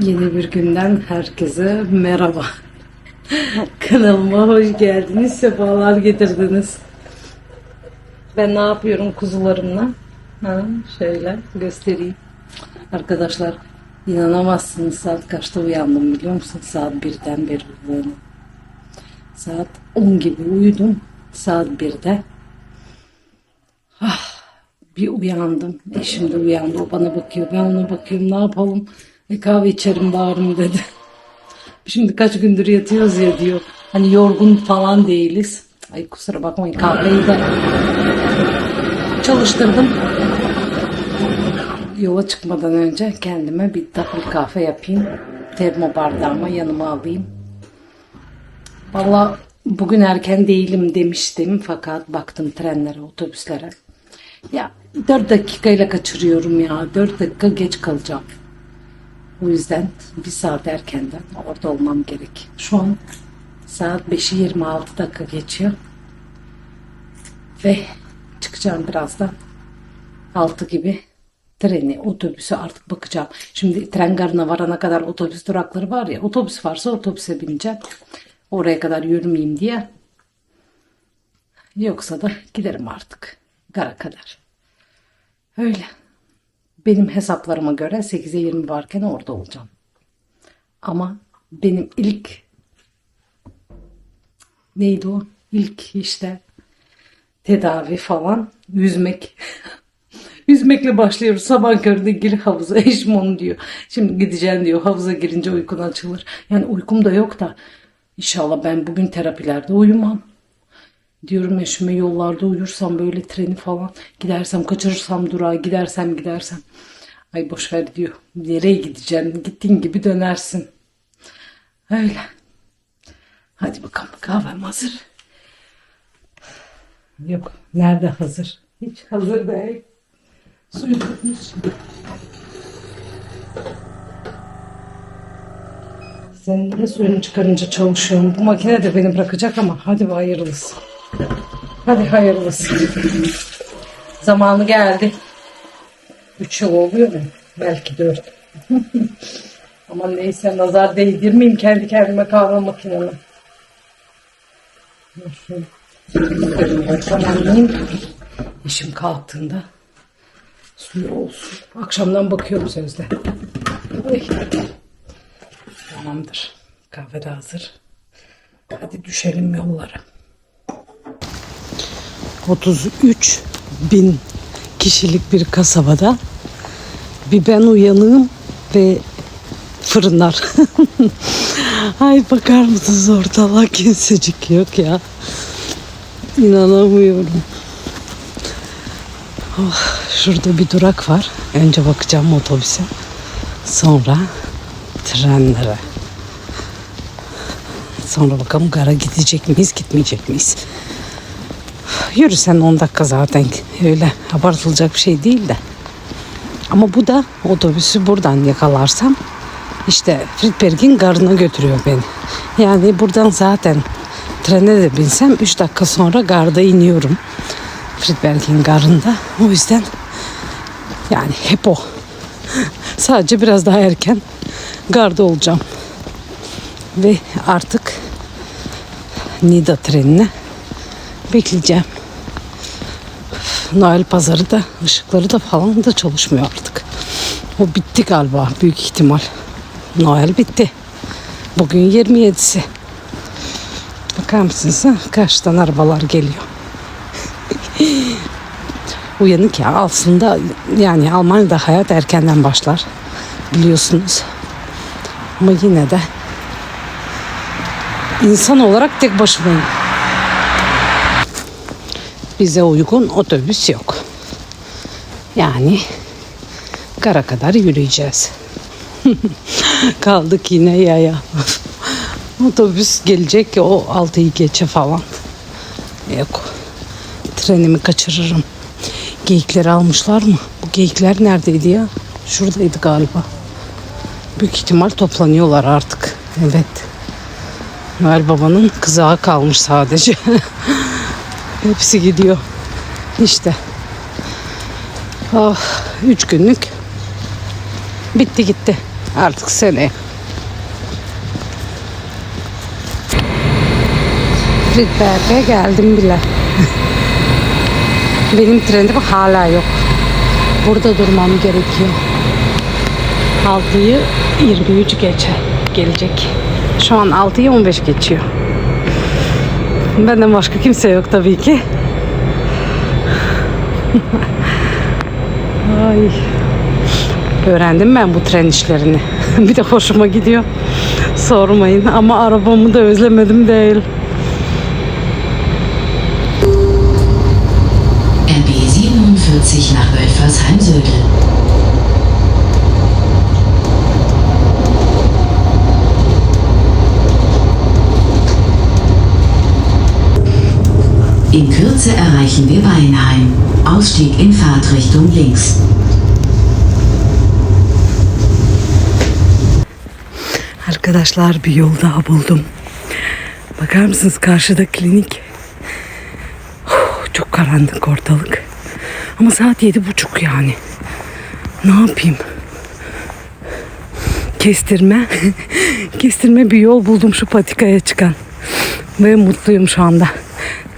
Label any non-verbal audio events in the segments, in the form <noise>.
Yeni bir günden herkese merhaba. <laughs> Kanalıma hoş geldiniz, sefalar getirdiniz. Ben ne yapıyorum kuzularımla? Ha, şöyle göstereyim. Arkadaşlar inanamazsınız saat kaçta uyandım biliyor musun? Saat birden beri uyandım. Saat 10 gibi uyudum. Saat 1'de. Ah, bir uyandım. Eşim de uyandı. O bana bakıyor. Ben ona bakıyorum. Ne yapalım? E kahve içerim bağırım dedi. Şimdi kaç gündür yatıyoruz ya diyor. Hani yorgun falan değiliz. Ay kusura bakmayın kahveyi de çalıştırdım. Yola çıkmadan önce kendime bir double kahve yapayım. Termo bardağıma yanıma alayım. Valla bugün erken değilim demiştim fakat baktım trenlere, otobüslere. Ya 4 dakikayla kaçırıyorum ya. 4 dakika geç kalacağım. O yüzden bir saat erkenden orada olmam gerek. Şu an saat 5'i 26 dakika geçiyor. Ve çıkacağım birazdan. 6 gibi treni, otobüsü artık bakacağım. Şimdi tren garına varana kadar otobüs durakları var ya. Otobüs varsa otobüse bineceğim. Oraya kadar yürümeyeyim diye. Yoksa da giderim artık. Gara kadar. Öyle. Benim hesaplarıma göre 8'e 20 varken orada olacağım. Ama benim ilk neydi o? İlk işte tedavi falan yüzmek. <laughs> Yüzmekle başlıyoruz. Sabah köründe gir havuza. <laughs> Eşim onu diyor. Şimdi gideceksin diyor. Havuza girince uykun açılır. Yani uykum da yok da. İnşallah ben bugün terapilerde uyumam. Diyorum eşime yollarda uyursam böyle treni falan gidersem kaçırırsam durağa gidersem gidersem. Ay boş ver diyor. Nereye gideceksin? Gittiğin gibi dönersin. Öyle. Hadi bakalım kahvem hazır. Yok. Nerede hazır? Hiç hazır değil. Suyu tutmuş. Sen ne suyunu çıkarınca çalışıyorum. Bu makine de beni bırakacak ama hadi be hayırlısı. Hadi hayırlısı. Zamanı geldi. Üç yıl oluyor mu? Belki dört. <laughs> ama neyse nazar değdirmeyeyim kendi kendime kahve makinemi. Tamamlayayım. Eşim kalktığında suyu olsun. Akşamdan bakıyorum sözde. Tamamdır. Kahve de hazır. Hadi düşelim yollara. 33 bin kişilik bir kasabada bir ben uyanığım ve fırınlar. <laughs> Ay bakar mısınız ortalığa kimsecik yok ya. İnanamıyorum. Oh, şurada bir durak var. Önce bakacağım otobüse. Sonra trenlere. Sonra bakalım gara gidecek miyiz, gitmeyecek miyiz? Yürüsen 10 dakika zaten öyle abartılacak bir şey değil de. Ama bu da otobüsü buradan yakalarsam işte Friedberg'in garına götürüyor beni. Yani buradan zaten trene de binsem 3 dakika sonra garda iniyorum. Friedberg'in garında. O yüzden yani hep o. <laughs> Sadece biraz daha erken garda olacağım. Ve artık Nida trenine bekleyeceğim. Noel pazarı da ışıkları da falan da çalışmıyor artık. O bitti galiba büyük ihtimal. Noel bitti. Bugün 27'si. Bakar mısınız ha? Karşıdan arabalar geliyor. <laughs> Uyanık ya aslında yani Almanya'da hayat erkenden başlar. Biliyorsunuz. Ama yine de insan olarak tek başımayım. Bize uygun otobüs yok. Yani kara kadar yürüyeceğiz. <laughs> Kaldık yine yaya. <laughs> otobüs gelecek ki o 6'yı geçe falan. Yok. Trenimi kaçırırım. Geyikleri almışlar mı? Bu geyikler neredeydi ya? Şuradaydı galiba. Büyük ihtimal toplanıyorlar artık. Evet. Noel Baba'nın kızağı kalmış sadece. <laughs> Hepsi gidiyor. İşte. Ah, üç günlük bitti gitti. Artık seneye. Friedberg'e geldim bile. <laughs> Benim trendim hala yok. Burada durmam gerekiyor. 6'yı 23 geçe gelecek. Şu an 6'yı 15 geçiyor. Benden başka kimse yok tabii ki. Ay. Öğrendim ben bu tren işlerini. <laughs> bir de hoşuma gidiyor. Sormayın ama arabamı da özlemedim değil. RB 47 nach Wölfersheim-Södel. In Kürze erreichen wir Weinheim. Ausstieg in Fahrtrichtung links. Arkadaşlar bir yol daha buldum. Bakar mısınız karşıda klinik. Çok karanlık ortalık. Ama saat yedi buçuk yani. Ne yapayım? Kestirme. <laughs> Kestirme bir yol buldum şu patikaya çıkan. Ve mutluyum şu anda.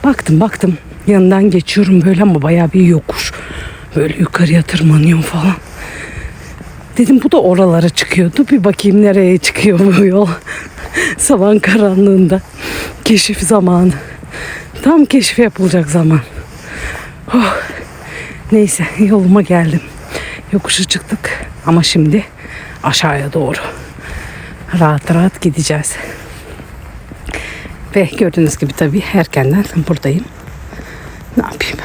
Baktım baktım. Yanından geçiyorum böyle ama bayağı bir yokuş. Böyle yukarıya tırmanıyorum falan. Dedim bu da oralara çıkıyordu. Bir bakayım nereye çıkıyor bu yol. <laughs> Sabah karanlığında. Keşif zamanı. Tam keşif yapılacak zaman. Oh. Neyse yoluma geldim. Yokuşu çıktık. Ama şimdi aşağıya doğru. Rahat rahat gideceğiz. Ve gördüğünüz gibi tabii erkenden buradayım. Ne yapayım?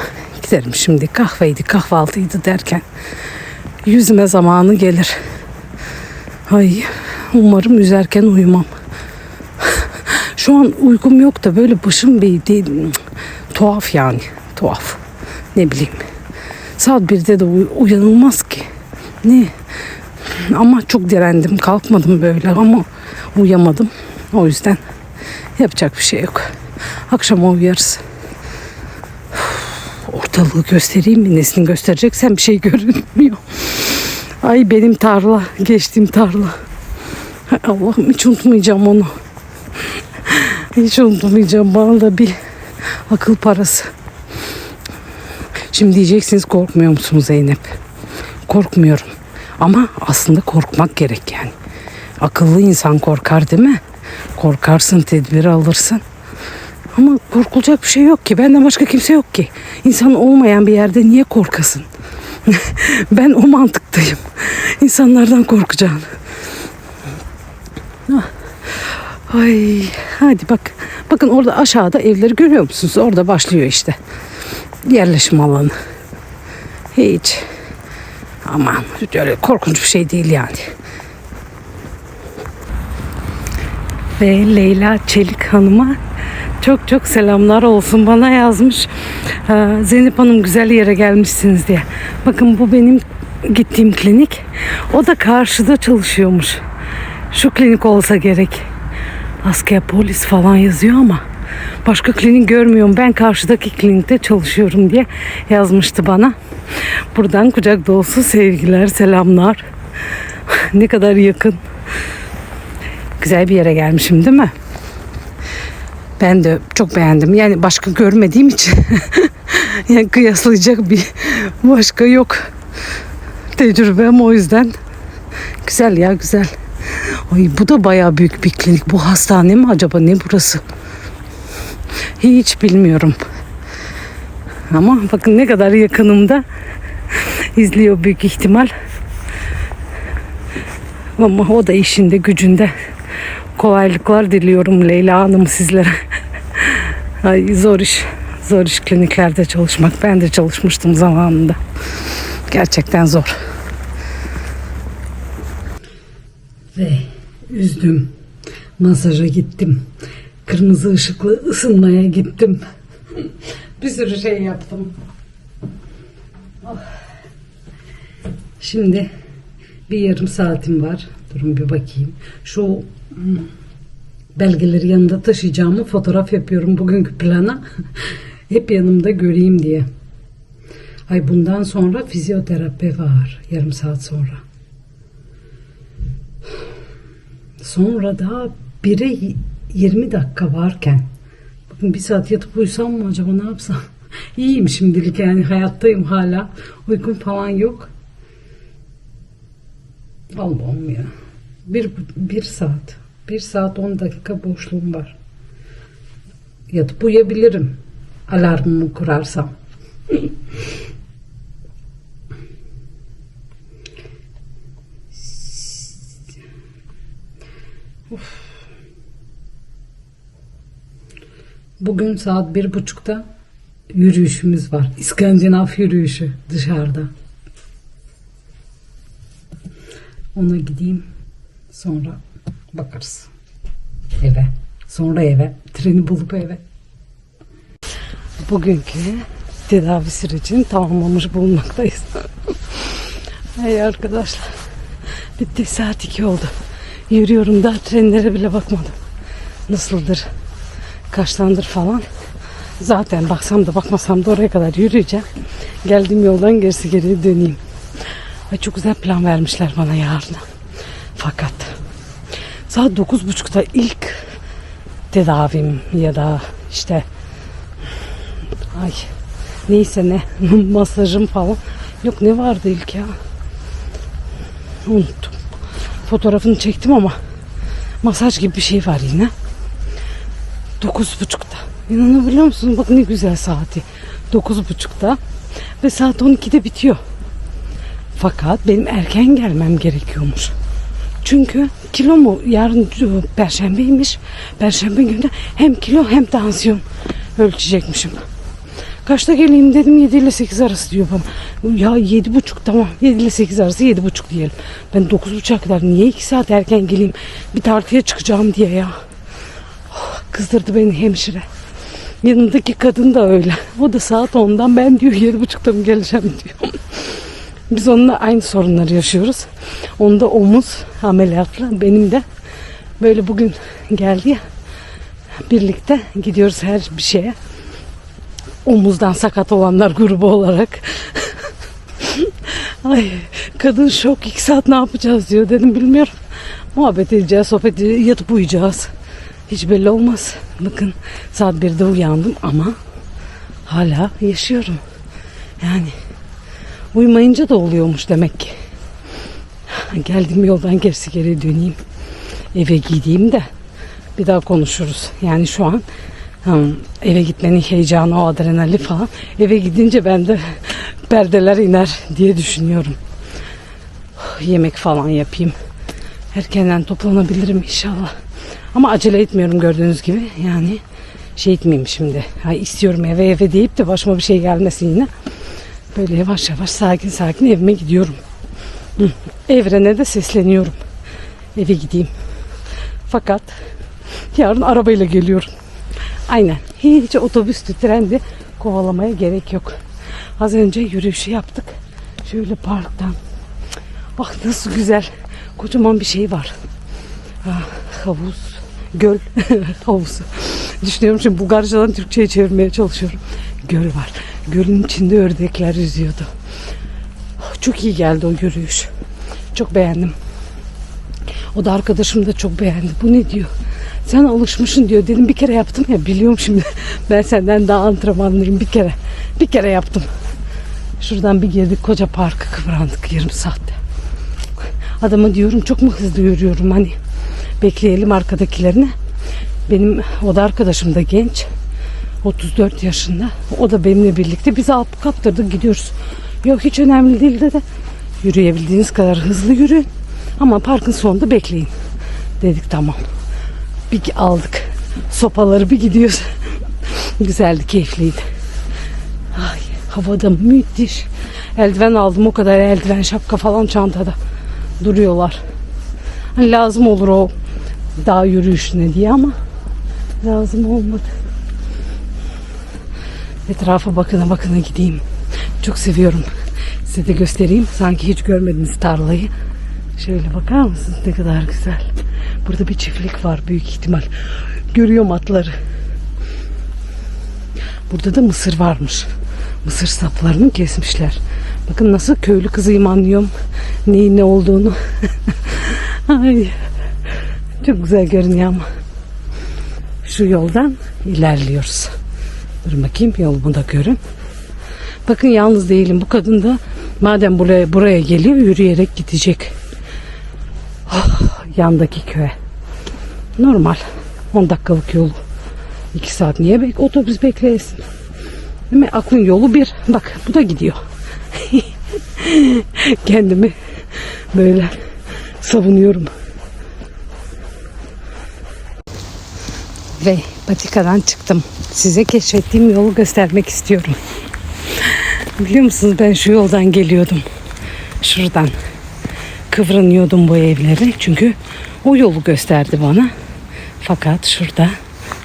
Giderim şimdi kahveydi kahvaltıydı derken yüzüme zamanı gelir. Ay umarım üzerken uyumam. Şu an uykum yok da böyle başım bir değil, tuhaf yani tuhaf. Ne bileyim. Saat birde de uy- uyanılmaz ki. Ne? Ama çok direndim kalkmadım böyle ama uyamadım. O yüzden yapacak bir şey yok. Akşama uyarız. Ortalığı göstereyim mi? Nesini göstereceksem bir şey görünmüyor. Ay benim tarla, geçtiğim tarla. Allah'ım hiç unutmayacağım onu. Hiç unutmayacağım. Bana da bir akıl parası. Şimdi diyeceksiniz korkmuyor musun Zeynep? Korkmuyorum. Ama aslında korkmak gerek yani. Akıllı insan korkar değil mi? Korkarsın, tedbir alırsın. Ama korkulacak bir şey yok ki. Benden başka kimse yok ki. İnsan olmayan bir yerde niye korkasın? <laughs> ben o mantıktayım. İnsanlardan korkacağım. Ah. Ay, hadi bak. Bakın orada aşağıda evleri görüyor musunuz? Orada başlıyor işte. Yerleşim alanı. Hiç. Aman öyle korkunç bir şey değil yani. Ve Leyla Çelik Hanım'a çok çok selamlar olsun bana yazmış. Ee, Zeynep Hanım güzel yere gelmişsiniz diye. Bakın bu benim gittiğim klinik. O da karşıda çalışıyormuş. Şu klinik olsa gerek. Askıya polis falan yazıyor ama başka klinik görmüyorum. Ben karşıdaki klinikte çalışıyorum diye yazmıştı bana. Buradan kucak dolusu sevgiler, selamlar. <laughs> ne kadar yakın. Güzel bir yere gelmişim değil mi? Ben de çok beğendim. Yani başka görmediğim için <laughs> yani kıyaslayacak bir başka yok. Tecrübem o yüzden. Güzel ya güzel. Ay bu da bayağı büyük bir klinik. Bu hastane mi acaba ne burası? Hiç bilmiyorum. Ama bakın ne kadar yakınımda izliyor büyük ihtimal. Ama o da işinde gücünde kolaylıklar diliyorum Leyla Hanım sizlere. Ay zor iş. Zor iş kliniklerde çalışmak. Ben de çalışmıştım zamanında. Gerçekten zor. Ve üzdüm. Masaja gittim. Kırmızı ışıklı ısınmaya gittim. <laughs> Bir sürü şey yaptım. Oh. Şimdi bir yarım saatim var. Durun bir bakayım. Şu belgeleri yanında taşıyacağımı fotoğraf yapıyorum bugünkü plana. <laughs> Hep yanımda göreyim diye. Ay bundan sonra fizyoterapi var. Yarım saat sonra. Sonra da 1'e 20 dakika varken bakın bir saat yatıp uyusam mı acaba ne yapsam? <laughs> İyiyim şimdilik yani hayattayım hala. Uykum falan yok. Allah'ım ya. Bir, bir saat. Bir saat 10 dakika boşluğum var. Yatıp uyuyabilirim. Alarmımı kurarsam. Bugün saat bir buçukta yürüyüşümüz var. İskandinav yürüyüşü dışarıda. Ona gideyim. Sonra bakarız. Eve. Sonra eve. Treni bulup eve. Bugünkü tedavi sürecini tamamlamış bulunmaktayız. <laughs> Hey arkadaşlar. Bitti saat 2 oldu. Yürüyorum daha trenlere bile bakmadım. Nasıldır? Kaçtandır falan. Zaten baksam da bakmasam da oraya kadar yürüyeceğim. Geldiğim yoldan gerisi geriye döneyim. Ay çok güzel plan vermişler bana yarına. Fakat saat 9.30'da ilk tedavim ya da işte ay neyse ne <laughs> masajım falan. Yok ne vardı ilk ya? Unuttum. Fotoğrafını çektim ama masaj gibi bir şey var yine. 9.30'da. İnanabiliyor musunuz? Bak ne güzel saati. 9.30'da ve saat 12'de bitiyor. Fakat benim erken gelmem gerekiyormuş. Çünkü kilo mu yarın perşembeymiş. Perşembe günü hem kilo hem tansiyon ölçecekmişim. Kaçta geleyim dedim 7 ile 8 arası diyor bana. Ya 7 buçuk tamam 7 ile 8 arası 7 buçuk diyelim. Ben 9 buçuğa kadar niye 2 saat erken geleyim bir tartıya çıkacağım diye ya. Oh, Kızdırdı beni hemşire. Yanımdaki kadın da öyle. O da saat 10'dan ben diyor 7.30'da mı geleceğim diyor. Biz onunla aynı sorunları yaşıyoruz. Onda omuz ameliyatla benim de böyle bugün geldi ya birlikte gidiyoruz her bir şeye. Omuzdan sakat olanlar grubu olarak. <laughs> Ay kadın şok iki saat ne yapacağız diyor dedim bilmiyorum. Muhabbet edeceğiz, sohbet edeceğiz, yatıp uyuyacağız. Hiç belli olmaz. Bakın saat 1'de uyandım ama hala yaşıyorum. Yani uyumayınca da oluyormuş demek ki. Geldiğim yoldan gerisi geri döneyim. Eve gideyim de bir daha konuşuruz. Yani şu an eve gitmenin heyecanı, o adrenali falan. Eve gidince ben de <laughs> perdeler iner diye düşünüyorum. Yemek falan yapayım. Erkenden toplanabilirim inşallah. Ama acele etmiyorum gördüğünüz gibi. Yani şey etmeyeyim şimdi. Ha, istiyorum eve eve deyip de başıma bir şey gelmesin yine. Böyle yavaş yavaş sakin sakin evime gidiyorum. Evrene de sesleniyorum. Eve gideyim. Fakat yarın arabayla geliyorum. Aynen. Hiç otobüstü, trendi kovalamaya gerek yok. Az önce yürüyüşü yaptık. Şöyle parktan. Bak nasıl güzel. Kocaman bir şey var. Ah, havuz, göl, <laughs> havuzu. Düşünüyorum şimdi Bulgarcadan Türkçe'ye çevirmeye çalışıyorum. Göl var. Gölün içinde ördekler yüzüyordu. Çok iyi geldi o yürüyüş. Çok beğendim. O da arkadaşım da çok beğendi. Bu ne diyor? Sen alışmışsın diyor. Dedim bir kere yaptım ya biliyorum şimdi. <laughs> Ben senden daha antrenmanlıyım bir kere. Bir kere yaptım. Şuradan bir girdik koca parkı kıvrandık yarım saatte. Adama diyorum çok mu hızlı yürüyorum hani bekleyelim arkadakilerini. Benim o da arkadaşım da genç. 34 yaşında. O da benimle birlikte bizi alıp kaptırdık gidiyoruz. Yok hiç önemli değil dedi. Yürüyebildiğiniz kadar hızlı yürüyün. Ama parkın sonunda bekleyin. Dedik tamam. Bir aldık. Sopaları bir gidiyoruz. <laughs> Güzeldi, keyifliydi. Ay, havada müthiş. Eldiven aldım o kadar eldiven, şapka falan çantada duruyorlar. Hani lazım olur o dağ yürüyüşüne diye ama lazım olmadı. Etrafa bakına bakına gideyim. Çok seviyorum. Size de göstereyim. Sanki hiç görmediniz tarlayı. Şöyle bakar mısınız ne kadar güzel. Burada bir çiftlik var büyük ihtimal. Görüyorum atları. Burada da mısır varmış. Mısır saplarını kesmişler. Bakın nasıl köylü kızıyım anlıyorum. Neyin ne olduğunu. <laughs> Ay, Çok güzel görünüyor ama. Şu yoldan ilerliyoruz. Dur bakayım yolumu da görün. Bakın yalnız değilim. Bu kadın da madem buraya buraya geliyor yürüyerek gidecek. Ah, yandaki köye. Normal. 10 dakikalık yolu. 2 saat niye bek otobüs bekleyesin? Değil mi? Aklın yolu bir. Bak bu da gidiyor. <laughs> Kendimi böyle savunuyorum. Ve patikadan çıktım. Size keşfettiğim yolu göstermek istiyorum. Biliyor musunuz ben şu yoldan geliyordum. Şuradan kıvranıyordum bu evleri. Çünkü o yolu gösterdi bana. Fakat şurada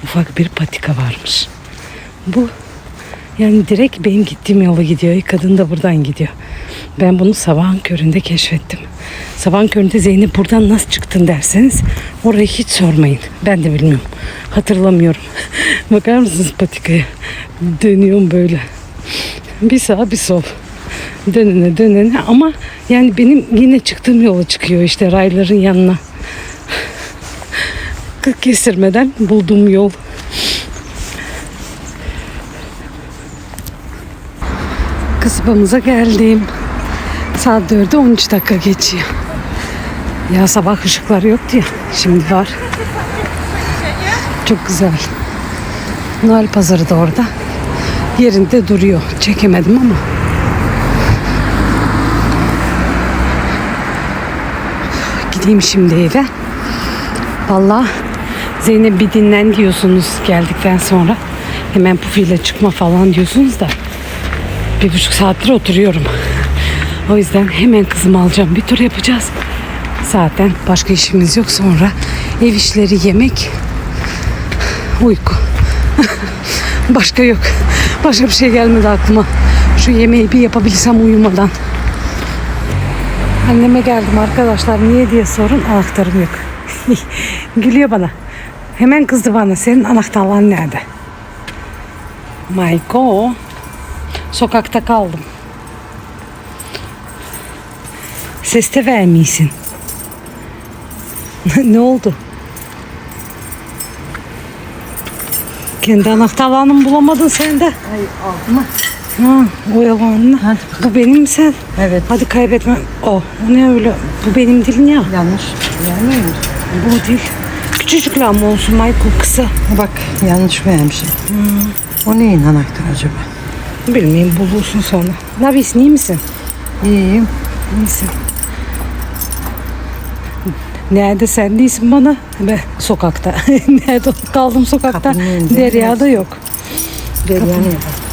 ufak bir patika varmış. Bu yani direkt benim gittiğim yola gidiyor. Kadın da buradan gidiyor. Ben bunu sabahın köründe keşfettim. Sabahın köründe Zeynep buradan nasıl çıktın derseniz orayı hiç sormayın. Ben de bilmiyorum. Hatırlamıyorum. <laughs> Bakar mısınız patikaya? Dönüyorum böyle. Bir sağ bir sol. Dönene dönene ama yani benim yine çıktığım yola çıkıyor işte rayların yanına. <laughs> Kırk kestirmeden bulduğum yol. Kasabamıza geldim. Saat 4'e 13 dakika geçiyor. Ya sabah ışıklar yoktu ya. Şimdi var. Çok güzel. Noel pazarı da orada. Yerinde duruyor. Çekemedim ama. Gideyim şimdi eve. Vallahi Zeynep bir dinlen diyorsunuz geldikten sonra. Hemen pufiyle çıkma falan diyorsunuz da. Bir buçuk saattir oturuyorum. O yüzden hemen kızımı alacağım. Bir tur yapacağız. Zaten başka işimiz yok. Sonra ev işleri, yemek, uyku. <laughs> başka yok. Başka bir şey gelmedi aklıma. Şu yemeği bir yapabilsem uyumadan. Anneme geldim arkadaşlar. Niye diye sorun. Anahtarım yok. <laughs> Gülüyor bana. Hemen kızdı bana. Senin anahtarların nerede? Mayko. Sokakta kaldım. Ses de vermiyorsun. <laughs> ne oldu? Kendi anahtarlarını bulamadın sen de. Hayır aldım mı? Ha, oyalanma. Hadi Bu benim mi sen? Evet. Hadi kaybetme. O, o ne öyle? Bu benim dilin ya. Yanlış. Yani Bu dil. Küçücük mı olsun Michael kısa. bak yanlış vermişim. O neyin anahtarı acaba? Bilmeyeyim bulursun sonra. Ne yapıyorsun iyi misin? İyiyim. İyisin. Nerede sen değilsin bana? Ben sokakta. <laughs> Nerede kaldım sokakta? Derya'da yok. Derya'nın yanında.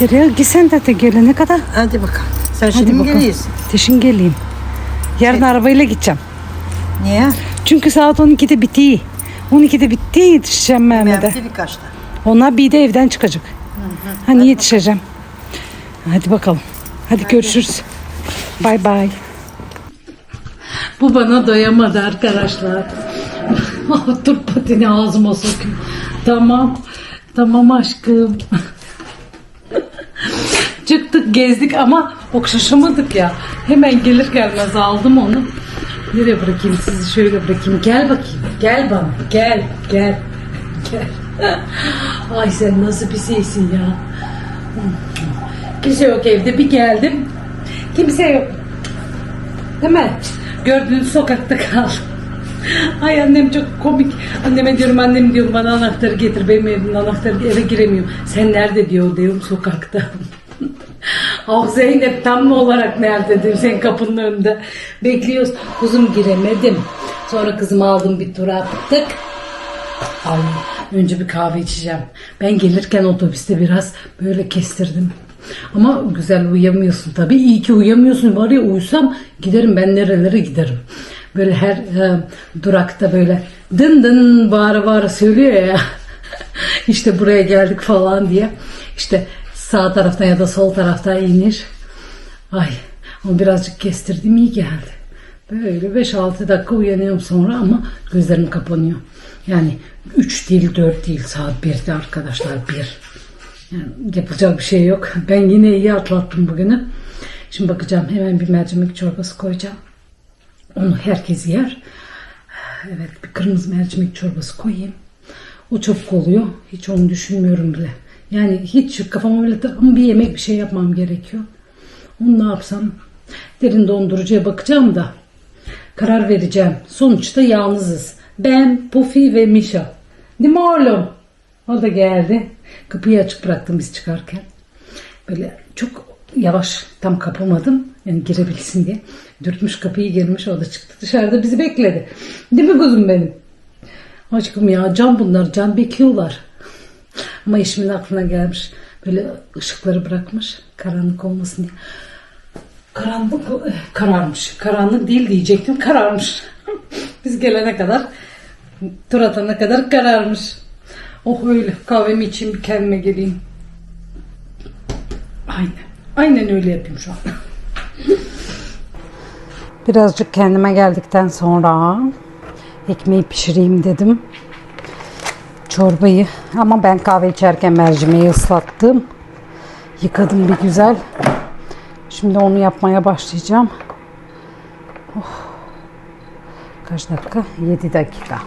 Derya gitsen de gelene kadar. Hadi bakalım. Sen Hadi şimdi mi bakalım. geliyorsun? Teşin geleyim. Yarın arabayla gideceğim. Niye? Çünkü saat 12'de bitiyor. 12'de bitti yetişeceğim Mehmet'e. Mehmet'e birkaçta. Ona bir de evden çıkacak. Hani yetişeceğim. Hadi bakalım. Hadi görüşürüz. Bay bay. Bu bana doyamadı arkadaşlar. <laughs> Dur patini ağzıma sokayım. Tamam. Tamam aşkım. <laughs> Çıktık gezdik ama okşaşamadık ya. Hemen gelir gelmez aldım onu. Nereye bırakayım sizi şöyle bırakayım. Gel bakayım. Gel bana. Gel. Gel. Gel. <laughs> Ay sen nasıl bir şeysin ya. Kimse yok evde. Bir geldim. Kimse yok. Değil mi? Gördüğünüz sokakta kaldım. Ay annem çok komik. Anneme diyorum annem diyorum bana anahtarı getir. Benim evimin anahtarı eve giremiyorum. Sen nerede diyor diyorum sokakta. Ah <laughs> Zeynep tam mı olarak nerede diyorum senin kapının önünde. Bekliyoruz. Kuzum giremedim. Sonra kızımı aldım bir tur attık. Ay, önce bir kahve içeceğim. Ben gelirken otobüste biraz böyle kestirdim. Ama güzel uyuyamıyorsun tabii. İyi ki uyuyamıyorsun. Var ya uyusam giderim ben nerelere giderim. Böyle her e, durakta böyle dın dın bağıra bağıra söylüyor ya. <laughs> işte buraya geldik falan diye. İşte sağ taraftan ya da sol taraftan inir. Ay ama birazcık kestirdim iyi geldi. Böyle 5-6 dakika uyanıyorum sonra ama gözlerim kapanıyor. Yani 3 değil 4 değil saat 1'de arkadaşlar 1. Yapacak bir şey yok. Ben yine iyi atlattım bugünü. Şimdi bakacağım hemen bir mercimek çorbası koyacağım. Onu herkes yer. Evet bir kırmızı mercimek çorbası koyayım. O çabuk oluyor. Hiç onu düşünmüyorum bile. Yani hiç kafama bile ama bir yemek bir şey yapmam gerekiyor. Onu ne yapsam? Derin dondurucuya bakacağım da karar vereceğim. Sonuçta yalnızız. Ben, Pufi ve Mişa. Değil mi oğlum? O da geldi. Kapıyı açık bıraktım biz çıkarken. Böyle çok yavaş tam kapamadım. Yani girebilsin diye. Dürtmüş kapıyı girmiş o da çıktı. Dışarıda bizi bekledi. Değil mi kuzum benim? Aşkım ya can bunlar can bekliyorlar. Ama eşimin aklına gelmiş. Böyle ışıkları bırakmış. Karanlık olmasın diye. Karanlık kararmış. Karanlık değil diyecektim. Kararmış. Biz gelene kadar tur atana kadar kararmış. Oh öyle kahvemi içeyim bir kendime geleyim. Aynen. Aynen öyle yapayım şu an. <laughs> Birazcık kendime geldikten sonra ekmeği pişireyim dedim. Çorbayı ama ben kahve içerken mercimeği ıslattım. Yıkadım bir güzel. Şimdi onu yapmaya başlayacağım. Oh. Kaç dakika? 7 dakika.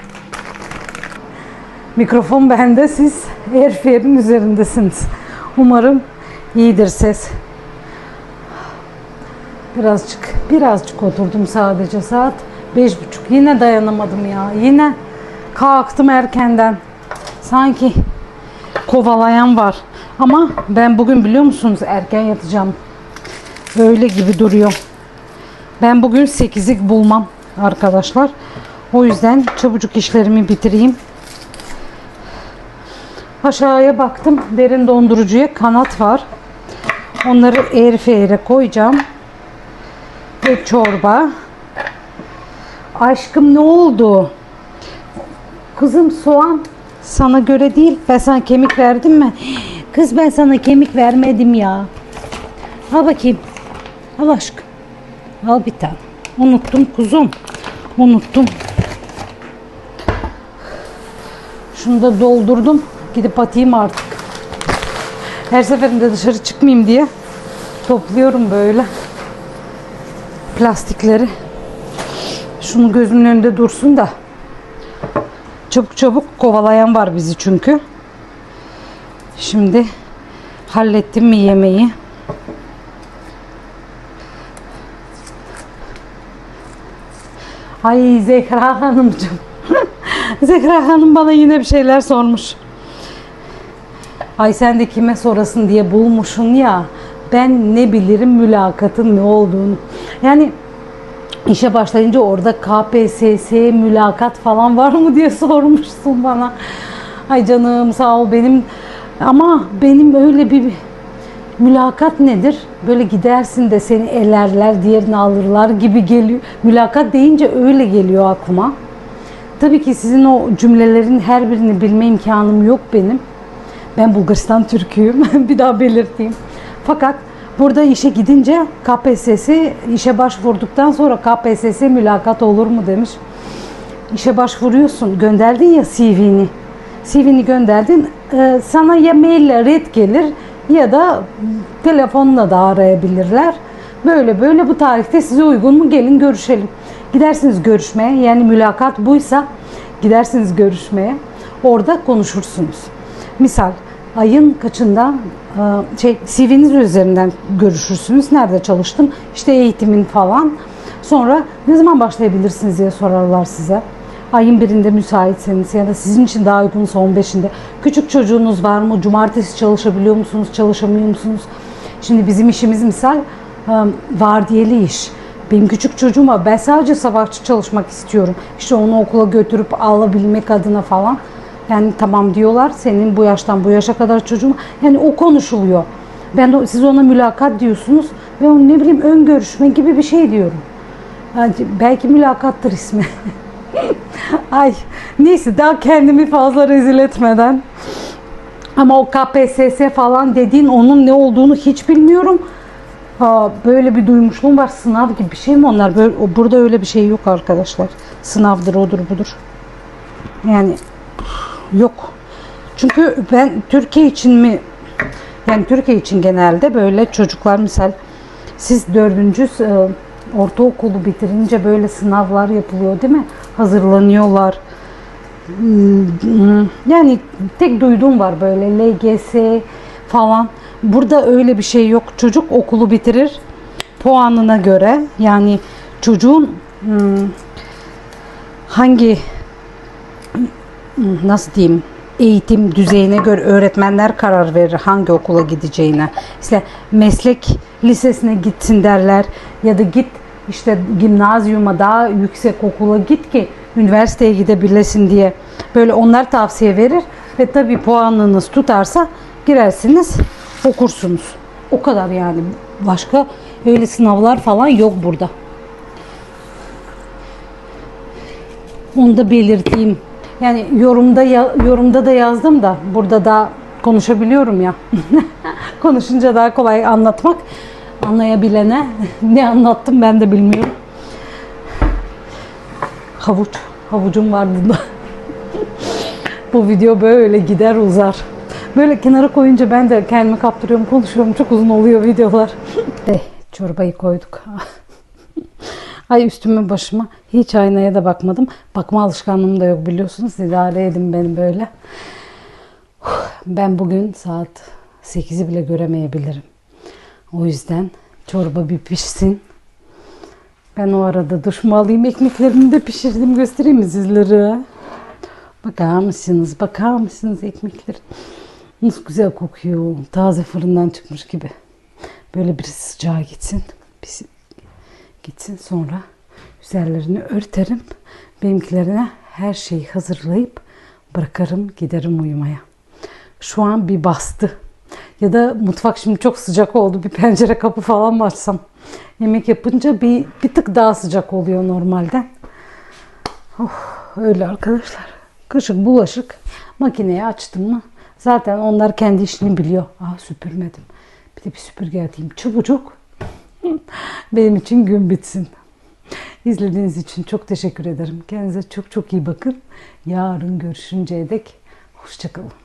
Mikrofon bende, siz Airfryer'in üzerindesiniz. Umarım iyidir ses. Birazcık, birazcık oturdum sadece saat beş buçuk. Yine dayanamadım ya. Yine kalktım erkenden. Sanki kovalayan var. Ama ben bugün biliyor musunuz erken yatacağım. Öyle gibi duruyor. Ben bugün 8'lik bulmam arkadaşlar. O yüzden çabucak işlerimi bitireyim. Aşağıya baktım. Derin dondurucuya kanat var. Onları airfryer'e koyacağım. Ve çorba. Aşkım ne oldu? Kızım soğan sana göre değil. Ben sana kemik verdim mi? Kız ben sana kemik vermedim ya. Al bakayım. Al aşkım. Al bir tane. Unuttum kuzum. Unuttum. Şunu da doldurdum. Gidip atayım artık. Her seferinde dışarı çıkmayayım diye topluyorum böyle plastikleri. Şunu gözümün önünde dursun da çabuk çabuk kovalayan var bizi çünkü. Şimdi hallettim mi yemeği? Ay Zehra Hanımcığım. <laughs> Zehra Hanım bana yine bir şeyler sormuş. Ay sen de kime sorasın diye bulmuşsun ya. Ben ne bilirim mülakatın ne olduğunu. Yani işe başlayınca orada KPSS mülakat falan var mı diye <laughs> sormuşsun bana. Ay canım sağ ol benim ama benim öyle bir mülakat nedir? Böyle gidersin de seni elerler, diğerini alırlar gibi geliyor. Mülakat deyince öyle geliyor aklıma. Tabii ki sizin o cümlelerin her birini bilme imkanım yok benim. Ben Bulgaristan Türküyüm. <laughs> bir daha belirteyim. Fakat burada işe gidince KPSS işe başvurduktan sonra KPSS mülakat olur mu demiş. İşe başvuruyorsun. Gönderdin ya CV'ni. CV'ni gönderdin. Ee, sana ya maille red gelir ya da telefonla da arayabilirler. Böyle böyle bu tarihte size uygun mu gelin görüşelim. Gidersiniz görüşmeye yani mülakat buysa gidersiniz görüşmeye. Orada konuşursunuz. Misal ayın kaçında e, şey CV'niz üzerinden görüşürsünüz. Nerede çalıştın? İşte eğitimin falan. Sonra ne zaman başlayabilirsiniz diye sorarlar size. Ayın birinde müsaitseniz ya da sizin için daha uygunsa 15'inde. Küçük çocuğunuz var mı? Cumartesi çalışabiliyor musunuz? Çalışamıyor musunuz? Şimdi bizim işimiz misal e, vardiyeli iş. Benim küçük çocuğum var. Ben sadece sabahçı çalışmak istiyorum. İşte onu okula götürüp alabilmek adına falan. Yani tamam diyorlar senin bu yaştan bu yaşa kadar çocuğum. Yani o konuşuluyor. Ben de, siz ona mülakat diyorsunuz ve o ne bileyim ön görüşme gibi bir şey diyorum. Yani belki mülakattır ismi. <laughs> Ay neyse daha kendimi fazla rezil etmeden. Ama o KPSS falan dediğin onun ne olduğunu hiç bilmiyorum. Ha, böyle bir duymuşluğum var. Sınav gibi bir şey mi onlar? Böyle, burada öyle bir şey yok arkadaşlar. Sınavdır, odur, budur. Yani yok. Çünkü ben Türkiye için mi yani Türkiye için genelde böyle çocuklar misal siz dördüncü e, ortaokulu bitirince böyle sınavlar yapılıyor değil mi? hazırlanıyorlar. Hmm, Yani tek duyduğum var böyle LGS falan. Burada öyle bir şey yok. Çocuk okulu bitirir puanına göre yani çocuğun hmm, hangi nasıl diyeyim eğitim düzeyine göre öğretmenler karar verir hangi okula gideceğine. İşte meslek lisesine gitsin derler ya da git işte gimnazyuma daha yüksek okula git ki üniversiteye gidebilesin diye böyle onlar tavsiye verir ve tabii puanınız tutarsa girersiniz okursunuz. O kadar yani. Başka öyle sınavlar falan yok burada. Onu da belirteyim. Yani yorumda yorumda da yazdım da burada da konuşabiliyorum ya. <laughs> Konuşunca daha kolay anlatmak. Anlayabilene <laughs> ne anlattım ben de bilmiyorum. Havuç. Havucum var bunda. <laughs> Bu video böyle gider uzar. Böyle kenara koyunca ben de kendimi kaptırıyorum, konuşuyorum. Çok uzun oluyor videolar. Eh, çorbayı koyduk. Ay üstüme başıma hiç aynaya da bakmadım. Bakma alışkanlığım da yok biliyorsunuz. İdare edin beni böyle. Ben bugün saat 8'i bile göremeyebilirim. O yüzden çorba bir pişsin. Ben o arada duşumu alayım. Ekmeklerimi de pişirdim. Göstereyim mi sizlere? Bakar mısınız? Bakar mısınız ekmekler? Nasıl güzel kokuyor. Taze fırından çıkmış gibi. Böyle bir sıcağı gitsin. Bir gitsin sonra üzerlerini örterim. Benimkilerine her şeyi hazırlayıp bırakarım giderim uyumaya. Şu an bir bastı. Ya da mutfak şimdi çok sıcak oldu. Bir pencere kapı falan mı açsam? Yemek yapınca bir, bir tık daha sıcak oluyor normalden. Oh, öyle arkadaşlar. Kışık bulaşık makineye açtım mı zaten onlar kendi işini biliyor. Aa süpürmedim. Bir de bir süpürge atayım çabucak. <laughs> Benim için gün bitsin. İzlediğiniz için çok teşekkür ederim. Kendinize çok çok iyi bakın. Yarın görüşünceye dek hoşçakalın.